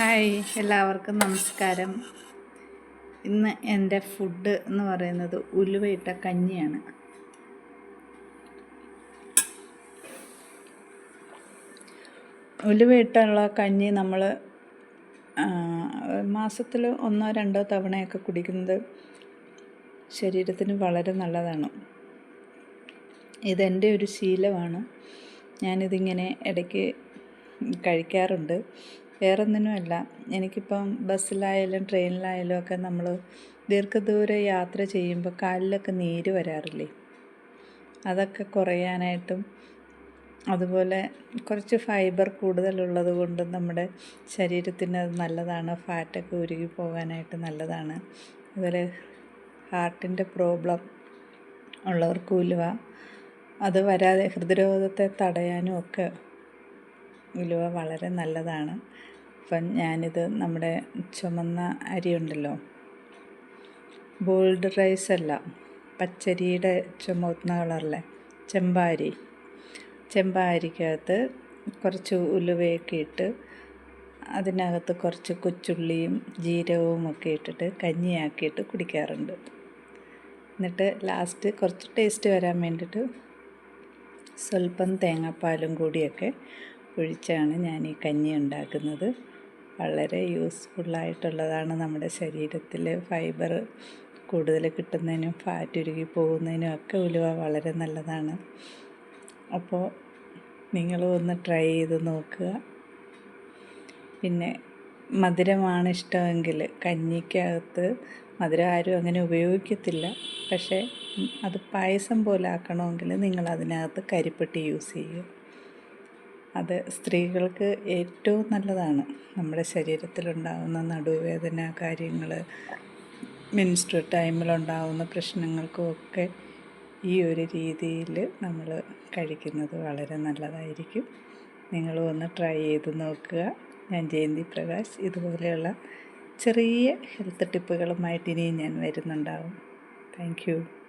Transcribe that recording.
Hi എല്ലാവർക്കും നമസ്കാരം. ഇന്ന് എന്റെ ഫുഡ് എന്ന് പറയുന്നത് ഉലുവയിട്ട കഞ്ഞിയാണ്. ഉലുവയിട്ടുള്ള കഞ്ഞി നമ്മൾ മാസത്തിൽ ഒന്നോ രണ്ടോ തവണയൊക്കെ കുടിക്കുന്നത് ശരീരത്തിന് വളരെ നല്ലതാണ്. ഇതെന്റെ ഒരു ശീലമാണ്. ഞാനിതിങ്ങനെ ഇടയ്ക്ക് കഴിക്കാറുണ്ട്. വേറൊന്നിനുമല്ല. എനിക്കിപ്പം ബസ്സിലായാലും ട്രെയിനിലായാലും ഒക്കെ നമ്മൾ ദീർഘദൂര യാത്ര ചെയ്യുമ്പോൾ കാലിലൊക്കെ നീര് വരാറില്ലേ? അതൊക്കെ കുറയാനായിട്ടും അതുപോലെ കുറച്ച് ഫൈബർ കൂടുതലുള്ളത് കൊണ്ട് നമ്മുടെ ശരീരത്തിന് അത് നല്ലതാണ്. ഫാറ്റൊക്കെ ഉരുകി പോകാനായിട്ട് നല്ലതാണ്. അതുപോലെ ഹാർട്ടിന്റെ പ്രോബ്ലം ഉള്ളവർക്ക് ഉലുവ അത് വരാതെ ഹൃദ്രോഗത്തെ തടയാനും ഒക്കെ ഉലുവ വളരെ നല്ലതാണ്. അപ്പം ഞാനിത് നമ്മുടെ ചുമന്ന അരിയുണ്ടല്ലോ. ബോൾഡ് റൈസ് അല്ല പച്ചരിയുടെ ചുമന്ന കളറിലെ ചെമ്പാരി. ചെമ്പാരിക്കകത്ത് കുറച്ച് ഉലുവയൊക്കെ ഇട്ട് അതിനകത്ത് കുറച്ച് കൊച്ചുള്ളിയും ജീരകവും ഒക്കെ ഇട്ടിട്ട് കഞ്ഞിയാക്കിയിട്ട് കുടിക്കാറുണ്ട്. എന്നിട്ട് ലാസ്റ്റ് കുറച്ച് ടേസ്റ്റ് വരാൻ വേണ്ടിയിട്ട് സ്വല്പം തേങ്ങാപ്പാലും കൂടിയൊക്കെ ഒഴിച്ചാണ് ഞാൻ ഈ കഞ്ഞി ഉണ്ടാക്കുന്നത്. വളരെ യൂസ്ഫുള്ളായിട്ടുള്ളതാണ് നമ്മുടെ ശരീരത്തിൽ ഫൈബർ കൂടുതൽ കിട്ടുന്നതിനും ഫാറ്റ് ഉരുകി പോകുന്നതിനും ഒക്കെ ഉലുവ വളരെ നല്ലതാണ്. അപ്പോൾ നിങ്ങളും ഒന്ന് ട്രൈ ചെയ്ത് നോക്കുക. പിന്നെ മധുരമാണ് ഇഷ്ടമെങ്കിൽ കഞ്ഞിക്കകത്ത് മധുരം ആരും അങ്ങനെ ഉപയോഗിക്കത്തില്ല. പക്ഷേ അത് പായസം പോലെ ആക്കണമെങ്കിൽ നിങ്ങൾ അതിനകത്ത് കരിപ്പെട്ടി യൂസ് ചെയ്യുക. അത് സ്ത്രീകൾക്ക് ഏറ്റവും നല്ലതാണ്. നമ്മുടെ ശരീരത്തിലുണ്ടാകുന്ന നടുവേദന കാര്യങ്ങൾ മെൻസ്ട്രൽ ടൈമിലുണ്ടാകുന്ന പ്രശ്നങ്ങൾക്കുമൊക്കെ ഈ ഒരു രീതിയിൽ നമ്മൾ കഴിക്കുന്നത് വളരെ നല്ലതായിരിക്കും. നിങ്ങളും ഒന്ന് ട്രൈ ചെയ്ത് നോക്കുക. ഞാൻ ജയന്തി പ്രകാശ്. ഇതുപോലെയുള്ള ചെറിയ ഹെൽത്ത് ടിപ്പുകളുമായിട്ട് ഇനിയും ഞാൻ വരുന്നുണ്ടാവും. താങ്ക്